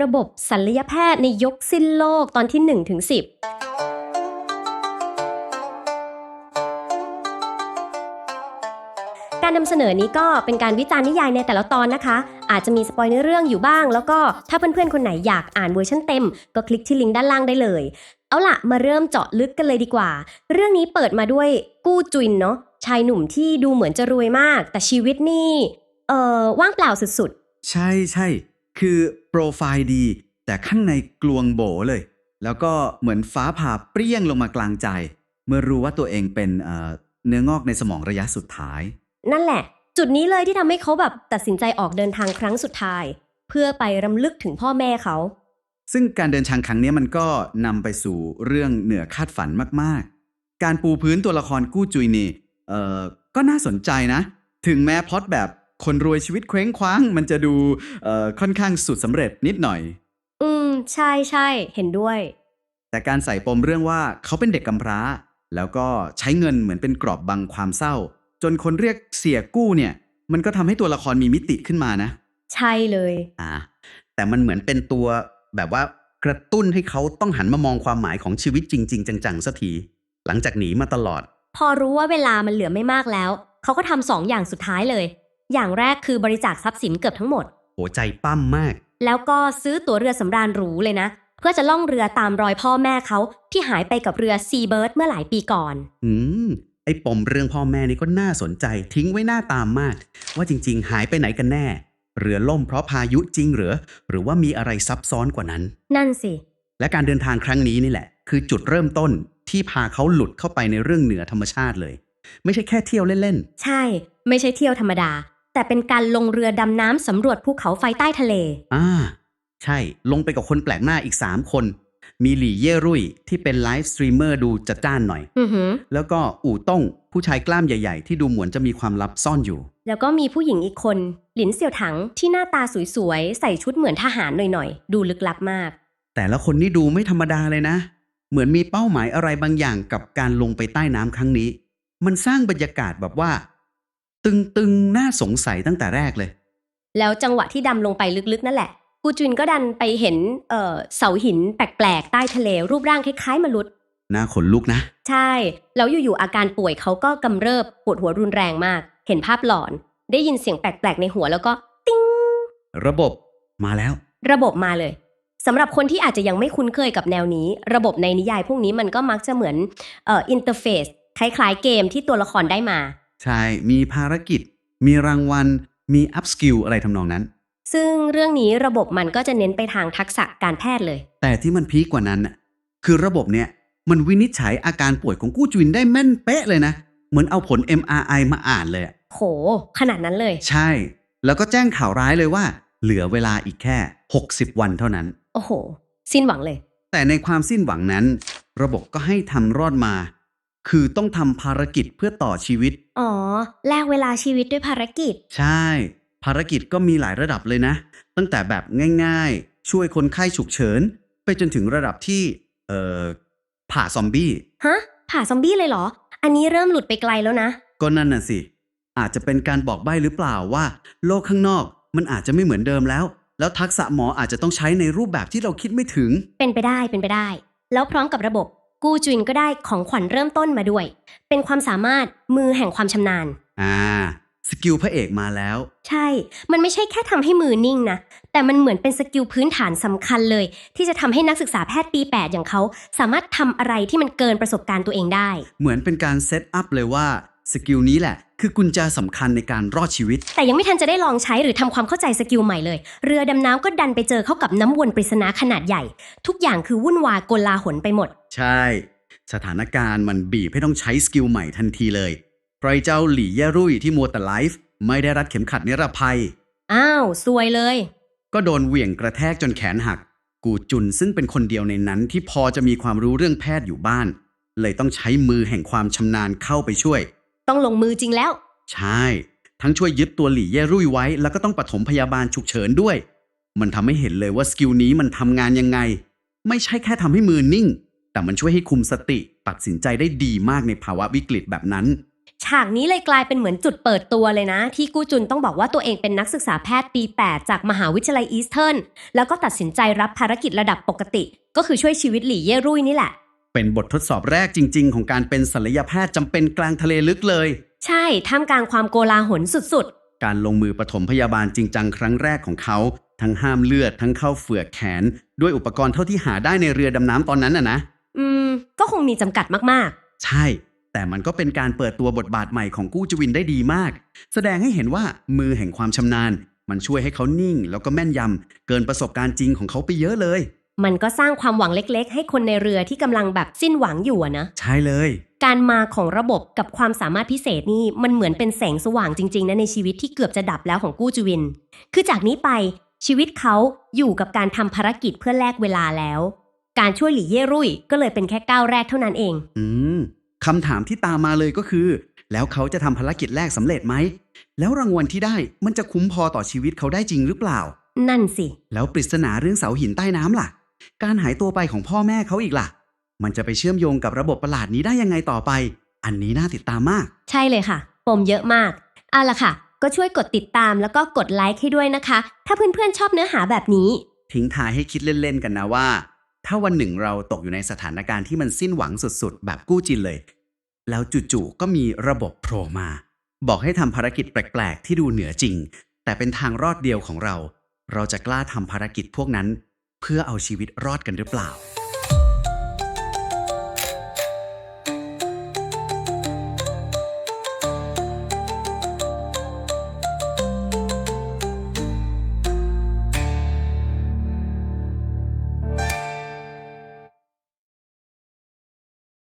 ระบบศัลยแพทย์ในยกสิ้นโลกตอนที่1ถึง10การนำเสนอนี้ก็เป็นการวิจารณ์นิยายในแต่ละตอนนะคะ อาจจะมีสปอยในเรื่องอยู่บ้าง แล้วก็ถ้าเพื่อนๆ คนไหนอยากอ่านเวอร์ชันเต็ม ก็คลิกที่ลิงก์ด้านล่างได้เลย เอาล่ะมาเริ่มเจาะลึกกันเลยดีกว่า เรื่องนี้เปิดมาด้วยกู้จุนเนาะชายหนุ่มที่ดูเหมือนจะรวยมาก แต่ชีวิตนี่เอ่อว่างเปล่าสุดๆ ใช่ใช่ คือโปรไฟล์ดี แต่ข้างในกลวงโบเลย แล้วก็เหมือนฟ้าผ่าเปรี้ยงลงมากลางใจ เมื่อรู้ว่าตัวเองเป็นเอ่อเนื้องอกในสมองระยะสุดท้ายๆนั่นแหละ จุดนี้เลยที่ทำให้เขาแบบตัดสินใจออกเดินทางครั้งสุดท้าย เพื่อไปรำลึกถึงพ่อแม่เขา ซึ่งการเดินทางครั้งนี้มันก็นำไปสู่เรื่องเหนือคาดฝันมากๆ การปูพื้นตัวละครกู้จุยนี่เอ่อก็น่าสนใจนะ ถึงแม้พล็อตแบบ คนรวยชีวิตเคว้งคว้าง มันจะดูเอ่อค่อนข้างสุดสำเร็จนิดหน่อย อืม ใช่ใช่เห็นด้วย แต่การใส่ปมเรื่องว่าเขาเป็นเด็กกำพร้า แล้วก็ใช้เงินเหมือนเป็นกรอบบังความเศร้า จนคนเรียกเสียกู้เนี่ย มันก็ทำให้ตัวละครมีมิติขึ้นมานะ ใช่เลย อ่า แต่มันเหมือนเป็นตัวแบบว่ากระตุ้นให้เขาต้องหันมามองความหมายของชีวิตจริง ๆ จังๆสักทีหลังจากหนีมาตลอด พอรู้ว่าเวลามันเหลือไม่มากแล้ว เขาก็ทำสองอย่างสุดท้ายเลย อย่างแรกคือบริจาคทรัพย์สินเกือบทั้งหมด โหใจปั้มมาก แล้วก็ซื้อตั๋วเรือสำราญหรูเลยนะ เพื่อจะล่องเรือตามรอยพ่อแม่เขาที่หายไปกับเรือซีเบิร์ดเมื่อหลายปีก่อน อืม ไอ้ปมเรื่องพ่อแม่นี่ก็น่าสนใจ ทิ้งไว้หน้าตามมาก ว่าจริง ๆ หายไปไหนกันแน่ เรือล่มเพราะพายุจริงเหรือ หรือว่ามีอะไรซับซ้อนกว่านั้น นั่นสิ และการเดินทางครั้งนี้นี่แหละ คือจุดเริ่มต้นที่พาเขาหลุดเข้าไปในเรื่องเหนือธรรมชาติเลย ไม่ใช่แค่เที่ยวเล่นใช่ ไม่ใช่เที่ยวธรรมดา แต่เป็นการลงเรือดำน้ำสำรวจภูเขาไฟใต้ทะเลๆอ่า ใช่ ลงไปกับคนแปลกหน้าอีก 3 คน มีหลี่เย่รุ่ยที่เป็นไลฟ์สตรีมเมอร์ดูจัดจ้านหน่อย อือหือ แล้วก็อู่ต้งผู้ชายกล้ามใหญ่ ๆ ที่ดูเหมือนจะมีความลับซ่อนอยู่ แล้วก็มีผู้หญิงอีกคน หลินเสี่ยวถังที่หน้าตาสวยๆ ใส่ชุดเหมือนทหารหน่อยๆ ดูลึกลับมาก แต่ละคนนี่ดูไม่ธรรมดาเลยนะ เหมือนมีเป้าหมายอะไรบางอย่างกับการลงไปใต้น้ำครั้งนี้ มันสร้างบรรยากาศแบบว่า ตึงๆ น่าสงสัยตั้งแต่แรกเลย แล้วจังหวะที่ดำลงไปลึกๆ นั่นแหละกูจุนก็ดันไปเห็นเอ่อเสาหินแปลกๆ ใต้ทะเลรูปร่างคล้ายๆมนุษย์น่าขนลุกนะ ใช่ แล้วอยู่ๆอาการป่วยเขาก็กำเริบปวดหัวรุนแรงมาก เห็นภาพหลอน ได้ยินเสียงแปลกๆ ในหัวแล้วก็ติ้งระบบมาแล้ว ระบบมาเลยสำหรับคนที่อาจจะยังไม่คุ้นเคยกับแนวนี้ ระบบในนิยายพวกนี้มันก็มักจะเหมือนเอ่ออินเทอร์เฟซคล้ายๆเกมที่ตัวละครได้มา ใช่ มีภารกิจ มีรางวัล มีอัพสกิลอะไรทำนองนั้น ซึ่งเรื่องนี้ระบบมันก็จะเน้นไปทางทักษะการแพทย์เลย แต่ที่มันพีคกว่านั้นน่ะคือระบบเนี่ยมันวินิจฉัยอาการป่วยของกู้จุนได้แม่นเป๊ะเลยนะ เหมือนเอาผล MRI มาอ่านเลยอะโห ขนาดนั้นเลย ใช่ แล้วก็แจ้งข่าวร้ายเลยว่า เหลือเวลาอีกแค่ 60 วันเท่านั้น โอ้โห สิ้นหวังเลย แต่ในความสิ้นหวังนั้น ระบบก็ให้ทำรอดมา คือต้องทำภารกิจเพื่อต่อชีวิต อ๋อ แลกเวลาชีวิตด้วยภารกิจ ใช่ ภารกิจก็มีหลายระดับเลยนะ ตั้งแต่แบบง่ายๆ ช่วยคนไข้ฉุกเฉิน ไปจนถึงระดับที่ เอ่อ ผ่าซอมบี้ ฮะ ผ่าซอมบี้เลยเหรอ อันนี้เริ่มหลุดไปไกลแล้วนะ ก็นั่นน่ะสิ อาจจะเป็นการบอกใบ้หรือเปล่าว่า โลกข้างนอกมันอาจจะไม่เหมือนเดิมแล้ว แล้วทักษะหมออาจจะต้องใช้ในรูปแบบที่เราคิดไม่ถึง เป็นไปได้เป็นไปได้ แล้วพร้อมกับระบบ กูจุนก็ได้ของขวัญเริ่มต้นมาด้วย เป็นความสามารถมือแห่งความชำนาญ อ่า สกิลพระเอกมาแล้ว ใช่ มันไม่ใช่แค่ทำให้มือนิ่งนะ แต่มันเหมือนเป็นสกิลพื้นฐานสำคัญเลย ที่จะทำให้นักศึกษาแพทย์ปี 8 อย่างเขา สามารถทำอะไรที่มันเกินประสบการณ์ตัวเองได้ เหมือนเป็นการเซตอัพเลยว่า สกิลนี้แหละ คือกุญแจสำคัญในการรอดชีวิต แต่ยังไม่ทันจะได้ลองใช้หรือทำความเข้าใจสกิลใหม่เลย เรือดำน้ำก็ดันไปเจอเข้ากับน้ำวนปริศนาขนาดใหญ่ ทุกอย่างคือวุ่นวายโกลาหลไปหมด ใช่ สถานการณ์มันบีบให้ต้องใช้สกิลใหม่ทันทีเลยเพราะไอ้เจ้าหลี่เย่รุ่ยที่มัวแต่ไลฟ์ไม่ได้รัดเข็มขัดนิรภัย อ้าวซวยเลย ก็โดนเหวี่ยงกระแทกจนแขนหัก กูจุนซึ่งเป็นคนเดียวในนั้นที่พอจะมีความรู้เรื่องแพทย์อยู่บ้าน เลยต้องใช้มือแห่งความชำนาญเข้าไปช่วย ต้องลงมือจริงแล้ว ใช่ ทั้งช่วยยึดตัวหลี่เย่รุ่ยไว้ แล้วก็ต้องปฐมพยาบาลฉุกเฉินด้วย มันทำให้เห็นเลยว่าสกิลนี้มันทำงานยังไง ไม่ใช่แค่ทำให้มือนิ่ง แต่มันช่วยให้คุมสติ ตัดสินใจได้ดีมากในภาวะวิกฤตแบบนั้น ฉากนี้เลยกลายเป็นเหมือนจุดเปิดตัวเลยนะ ที่กู้จุนต้องบอกว่าตัวเองเป็นนักศึกษาแพทย์ปี 8 จากมหาวิทยาลัยอีสเทิร์นแล้วก็ตัดสินใจรับภารกิจระดับปกติ ก็คือช่วยชีวิตหลี่เย่รุ่ยนี่แหละ เป็นบททดสอบแรกจริง ๆ ของการเป็นศัลยแพทย์จำเป็นกลางทะเลลึกเลย ใช่ท่ามกลางความโกลาหลสุดการลงมือปฐมพยาบาลจริงจังครั้งแรกของเขา ทั้งห้ามเลือดทั้งเข้าเฝือกแขน ด้วยอุปกรณ์เท่าที่หาได้ในเรือดำน้ำตอนนั้นน่ะนะ ๆ อืม ก็คงมีจำกัดมากใช่ แต่มันก็เป็นการเปิดตัวบทบาทใหม่ของกู้จวินได้ดีมาก แสดงให้เห็นว่ามือแห่งความชำนาญ มันช่วยให้เขานิ่งแล้วก็แม่นยำเกินประสบการณ์จริงของเขาไปเยอะเลยๆ มันก็สร้างความหวังเล็ก ๆ ให้คนในเรือที่กำลังแบบสิ้นหวังอยู่อะนะ ใช่เลย การมาของระบบกับความสามารถพิเศษนี่มันเหมือนเป็นแสงสว่างจริงๆนะในชีวิตที่เกือบจะดับแล้วของกู้จวิน คือจากนี้ไปชีวิตเขาอยู่กับการทำภารกิจเพื่อแลกเวลาแล้ว การช่วยหลี่เย่รุ่ยก็เลยเป็นแค่ก้าวแรกเท่านั้นเอง อืมคำถามที่ตามมาเลยก็คือ แล้วเขาจะทำภารกิจแรกสำเร็จไหม แล้วรางวัลที่ได้มันจะคุ้มพอต่อชีวิตเขาได้จริงหรือเปล่า นั่นสิ แล้วปริศนาเรื่องเสาหินใต้น้ำล่ะ การหายตัวไปของพ่อแม่เขาอีกล่ะ มันจะไปเชื่อมโยงกับระบบประหลาดนี้ได้ยังไงต่อไป อันนี้น่าติดตามมาก ใช่เลยค่ะ ปมเยอะมาก เอาล่ะค่ะ ก็ช่วยกดติดตามแล้วก็กดไลค์ให้ด้วยนะคะ ถ้าเพื่อนๆชอบเนื้อหาแบบนี้ ทิ้งท้ายให้คิดเล่นๆกันนะว่า ถ้าวันหนึ่งเราตกอยู่ในสถานการณ์ที่มันสิ้นหวังสุดๆ แบบกู้จินเลย แล้วจู่ๆก็มีระบบโผล่มา บอกให้ทำภารกิจแปลกๆ ที่ดูเหนือจริง แต่เป็นทางรอดเดียวของเรา เราจะกล้าทำภารกิจพวกนั้น เพื่อเอาชีวิตรอดกันหรือเปล่า